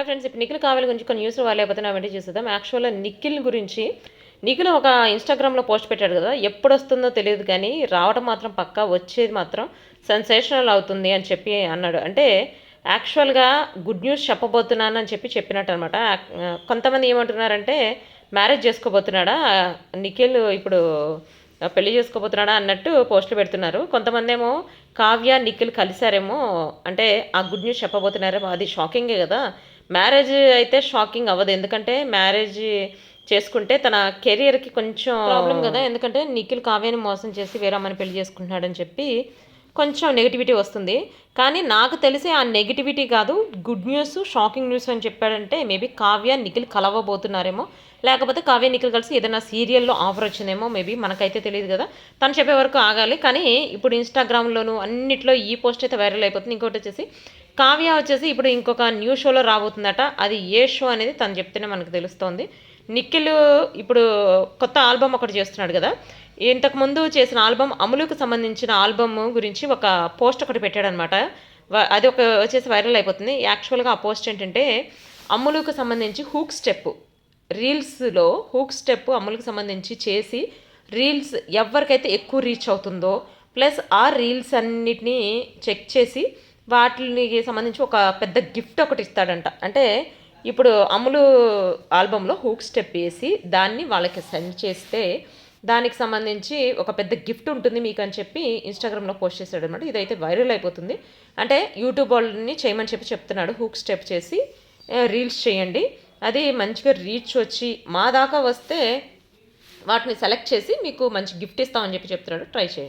Hi friends ఇప్పుడు నిఖిల్ కావాలి గురించి కొన్ని న్యూస్ లేకపోతే నా వెంట చూసేద్దాం. యాక్చువల్గా నిఖిల్ గురించి నిఖిల్ ఒక ఇన్స్టాగ్రామ్లో పోస్ట్ పెట్టాడు కదా ఎప్పుడు వస్తుందో తెలియదు కానీ రావడం మాత్రం పక్కా వచ్చేది మాత్రం సెన్సేషనల్ అవుతుంది అని చెప్పి అన్నాడు. అంటే యాక్చువల్గా గుడ్ న్యూస్ చెప్పబోతున్నాను అని చెప్పి చెప్పినట్టు అనమాట కొంతమంది ఏమంటున్నారంటే మ్యారేజ్ చేసుకోబోతున్నాడా? నిఖిల్ ఇప్పుడు పెళ్ళి చేసుకోబోతున్నాడా? అన్నట్టు పోస్టులు పెడుతున్నారు. కొంతమంది ఏమో కావ్య నిఖిల్ కలిశారేమో అంటే ఆ గుడ్ న్యూస్ చెప్పబోతున్నారేమో అది షాకింగే కదా. మ్యారేజ్ అయితే షాకింగ్ అవ్వదు. ఎందుకంటే మ్యారేజ్ చేసుకుంటే తన కెరియర్కి కొంచెం ప్రాబ్లం కదా. ఎందుకంటే నిఖిల్ కావ్యని మోసం చేసి వేరే అమ్మని పెళ్ళి చేసుకుంటున్నాడని చెప్పి కొంచెం నెగిటివిటీ వస్తుంది. కానీ నాకు తెలిసి ఆ నెగిటివిటీ కాదు గుడ్ న్యూస్ షాకింగ్ న్యూస్ అని చెప్పాడంటే మేబీ కావ్య నిఖిల్ కలవబోతున్నారేమో. లేకపోతే కావ్య నిఖిల్ కలిసి ఏదైనా సీరియల్లో ఆఫర్ వచ్చిందేమో మేబీ మనకైతే తెలియదు కదా. తను చెప్పే వరకు ఆగాలి. కానీ ఇప్పుడు ఇన్స్టాగ్రామ్లోను అన్నిట్లో ఈ పోస్ట్ అయితే వైరల్ అయిపోతుంది. ఇంకోటి వచ్చేసి కావ్య వచ్చేసి ఇప్పుడు ఇంకొక న్యూ షోలో రాబోతుందట. అది ఏ షో అనేది తను చెప్తేనే మనకు తెలుస్తోంది. నిఖిల్ ఇప్పుడు కొత్త ఆల్బమ్ ఒకటి చేస్తున్నాడు కదా. ఇంతకుముందు చేసిన ఆల్బమ్ అమలుకు సంబంధించిన ఆల్బమ్ గురించి ఒక పోస్ట్ ఒకటి పెట్టాడనమాట. అది ఒక వచ్చేసి వైరల్ అయిపోతుంది. యాక్చువల్గా ఆ పోస్ట్ ఏంటంటే అమలుకు సంబంధించి హూక్ స్టెప్ రీల్స్లో హూక్ స్టెప్ అమ్ములకు సంబంధించి చేసి రీల్స్ ఎవరికైతే ఎక్కువ రీచ్ అవుతుందో ప్లస్ ఆ రీల్స్ అన్నిటినీ చెక్ చేసి వాటికి సంబంధించి ఒక పెద్ద గిఫ్ట్ ఒకటి ఇస్తాడంట. అంటే ఇప్పుడు అమ్ములు ఆల్బంలో హూక్ స్టెప్ వేసి దాన్ని వాళ్ళకి సెండ్ చేస్తే దానికి సంబంధించి ఒక పెద్ద గిఫ్ట్ ఉంటుంది మీకు అని చెప్పి ఇన్స్టాగ్రామ్లో పోస్ట్ చేశాడు అనమాట ఇదైతే వైరల్ అయిపోతుంది. అంటే యూట్యూబ్ వాళ్ళని చేయమని చెప్పి చెప్తున్నాడు హూక్ స్టెప్ చేసి రీల్స్ చేయండి. అది మంచిగా రీచ్ వచ్చి మా దాకా వస్తే వాటిని సెలెక్ట్ చేసి మీకు మంచి గిఫ్ట్ ఇస్తామని చెప్పి చెప్తున్నాడు. ట్రై చేయండి.